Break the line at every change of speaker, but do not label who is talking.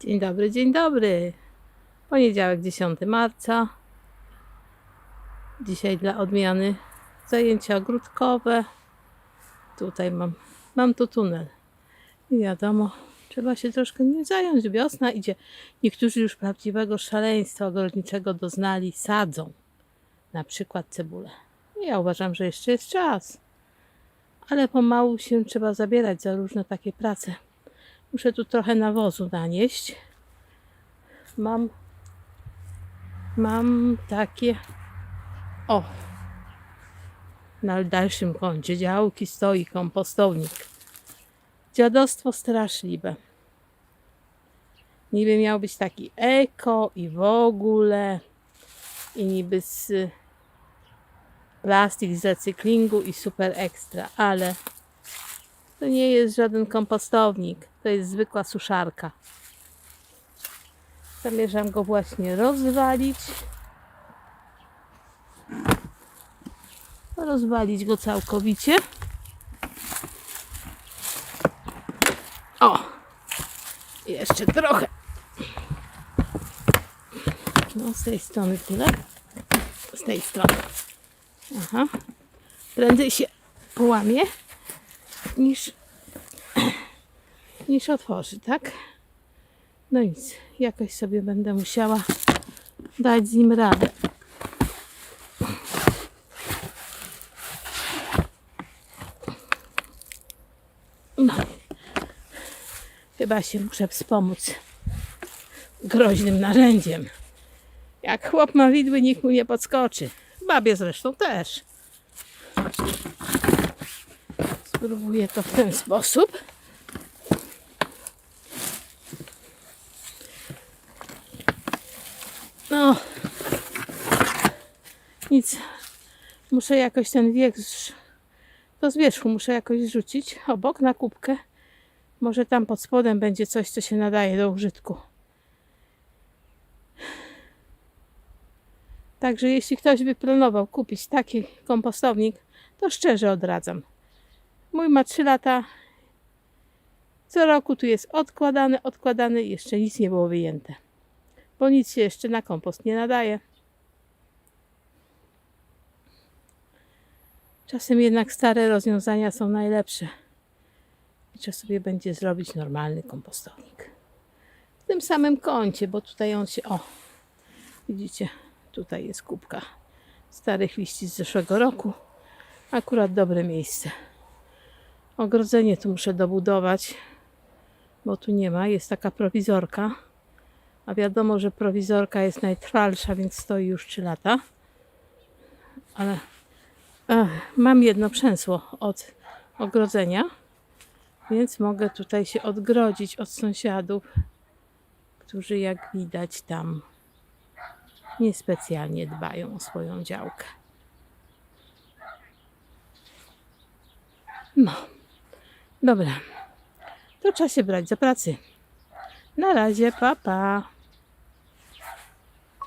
Dzień dobry, dzień dobry. Poniedziałek 10 marca. Dzisiaj dla odmiany zajęcia ogródkowe. Tutaj mam, mam tu tunel. I wiadomo, trzeba się troszkę nim zająć. Wiosna idzie. Niektórzy już prawdziwego szaleństwa ogrodniczego doznali, sadzą. Na przykład cebulę. Ja uważam, że jeszcze jest czas. Ale pomału się trzeba zabierać za różne takie prace. Muszę tu trochę nawozu nanieść. Mam mam takie o na dalszym kącie działki stoi kompostownik. Dziadostwo straszliwe. Niby miał być taki eko i w ogóle i niby z plastik z recyklingu i super ekstra, ale to nie jest żaden kompostownik, to jest zwykła suszarka. Zamierzam go właśnie rozwalić. Rozwalić go całkowicie. O! Jeszcze trochę. No, z tej strony tyle. Z tej strony. Aha. Prędzej się połamie niż, niż otworzy, tak? No nic, jakoś sobie będę musiała dać z nim radę. No. Chyba się muszę wspomóc groźnym narzędziem. Jak chłop ma widły, nikt mu nie podskoczy. Babie zresztą też. Spróbuję to w ten sposób. No. Nic. Muszę jakoś ten wiek z... to z wierzchu muszę jakoś zrzucić obok na kubkę. Może tam pod spodem będzie coś, co się nadaje do użytku. Także jeśli ktoś by planował kupić taki kompostownik, to szczerze odradzam. Mój ma 3 lata. Co roku tu jest odkładany, odkładany jeszcze nic nie było wyjęte. Bo nic się jeszcze na kompost nie nadaje. Czasem jednak stare rozwiązania są najlepsze. I trzeba sobie będzie zrobić normalny kompostownik. W tym samym kącie, bo tutaj on się. O, widzicie, tutaj jest kubka starych liści z zeszłego roku. Akurat dobre miejsce. Ogrodzenie tu muszę dobudować, bo tu nie ma. Jest taka prowizorka. A wiadomo, że prowizorka jest najtrwalsza, więc stoi już 3 lata. Ale ach, mam jedno przęsło od ogrodzenia, więc mogę tutaj się odgrodzić od sąsiadów, którzy jak widać tam niespecjalnie dbają o swoją działkę. No, dobra. To trzeba się brać za pracy. Na razie, pa pa.